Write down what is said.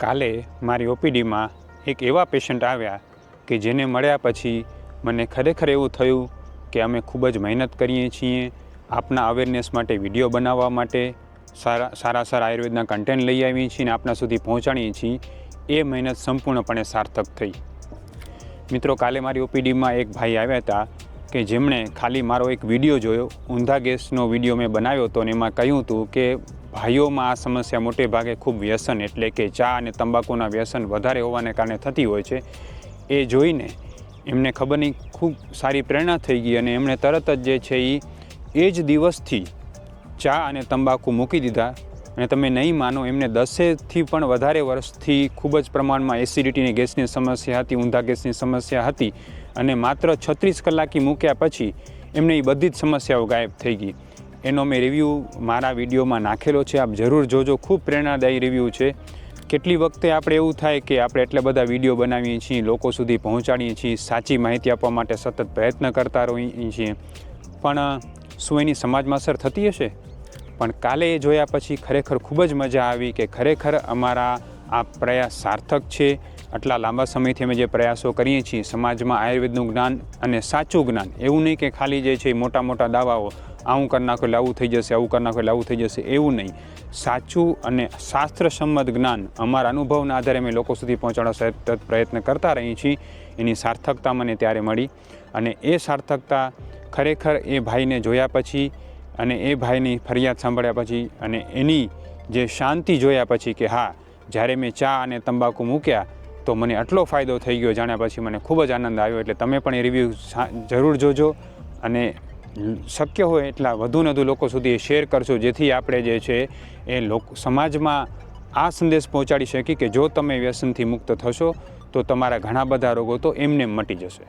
કાલે મારી ઓપીડીમાં એક એવા પેશન્ટ આવ્યા કે જેને મળ્યા પછી મને ખરેખર એવું થયું કે અમે ખૂબ જ મહેનત કરીએ છીએ આપના અવેરનેસ માટે વીડિયો બનાવવા માટે, સારા સારા સારા આયુર્વેદના કન્ટેન્ટ લઈ આવીએ છીએ અને આપના સુધી પહોંચાડીએ છીએ. એ મહેનત સંપૂર્ણપણે સાર્થક થઈ. મિત્રો, કાલે મારી ઓપીડીમાં એક ભાઈ આવ્યા હતા કે જેમણે ખાલી મારો એક વીડિયો જોયો. ઊંધા ગેસનો વીડિયો મેં બનાવ્યો હતો અને એમાં કહ્યું હતું કે ભાઈઓમાં આ સમસ્યા મોટે ભાગે ખૂબ વ્યસન એટલે કે ચા અને તંબાકુના વ્યસન વધારે હોવાને કારણે થતી હોય છે. એ જોઈને એમને ખબર નહીં, ખૂબ સારી પ્રેરણા થઈ ગઈ અને એમણે તરત જ જે છે એ એ જ દિવસથી ચા અને તંબાકુ મૂકી દીધા. અને તમે નહીં માનો, એમને દસેથી પણ વધારે વર્ષથી ખૂબ જ પ્રમાણમાં એસિડિટીની ગેસની સમસ્યા હતી, ઊંધા ગેસની સમસ્યા હતી અને માત્ર છત્રીસ કલાકી મૂક્યા પછી એમને એ બધી જ સમસ્યાઓ ગાયબ થઈ ગઈ. એનો મેં રિવ્યૂ મારા વિડીયોમાં નાખેલો છે. આપ જરૂર જોજો. ખૂબ પ્રેરણાદાયી રિવ્યૂ છે. કેટલી વખતે આપણે એવું થાય કે આપણે એટલા બધા વીડિયો બનાવીએ છીએ, લોકો સુધી પહોંચાડીએ છીએ, સાચી માહિતી આપવા માટે સતત પ્રયત્ન કરતા રહીએ છીએ. પણ, શું એની સમાજમાં અસર થતી હશે? પણ કાલે એ જોયા પછી ખરેખર ખૂબ જ મજા આવી કે ખરેખર અમારા આ પ્રયાસ સાર્થક છે. આટલા લાંબા સમયથી અમે જે પ્રયાસો કરીએ છીએ, સમાજમાં આયુર્વેદનું જ્ઞાન અને સાચું જ્ઞાન, એવું નહીં કે ખાલી જે છે મોટા મોટા દાવાઓ, આવું કરી નાખો એટલે આવું થઈ જશે, આવું કરી નાખો એટલે આવું થઈ જશે, એવું નહીં. સાચું અને શાસ્ત્રસંમત જ્ઞાન અમારા અનુભવના આધારે અમે લોકો સુધી પહોંચાડવા સતત પ્રયત્ન કરતા રહીએ છીએ. એની સાર્થકતા મને ત્યારે મળી અને એ સાર્થકતા ખરેખર એ ભાઈને જોયા પછી અને એ ભાઈની ફરિયાદ સાંભળ્યા પછી અને એની જે શાંતિ જોયા પછી કે હા, જ્યારે મેં ચા અને તંબાકુ મૂક્યા તો મને આટલો ફાયદો થઈ ગયો જાણ્યા પછી મને ખૂબ જ આનંદ આવ્યો. એટલે તમે પણ એ રિવ્યૂ જરૂર જોજો અને શક્ય હોય એટલા વધુ ને વધુ લોકો સુધી શેર કરશો જેથી આપણે જે છે એ લોકો, સમાજમાં આ સંદેશ પહોંચાડી શકીએ કે જો તમે વ્યસનથી મુક્ત થશો તો તમારા ઘણા બધા રોગો તો એમને મટી જશે.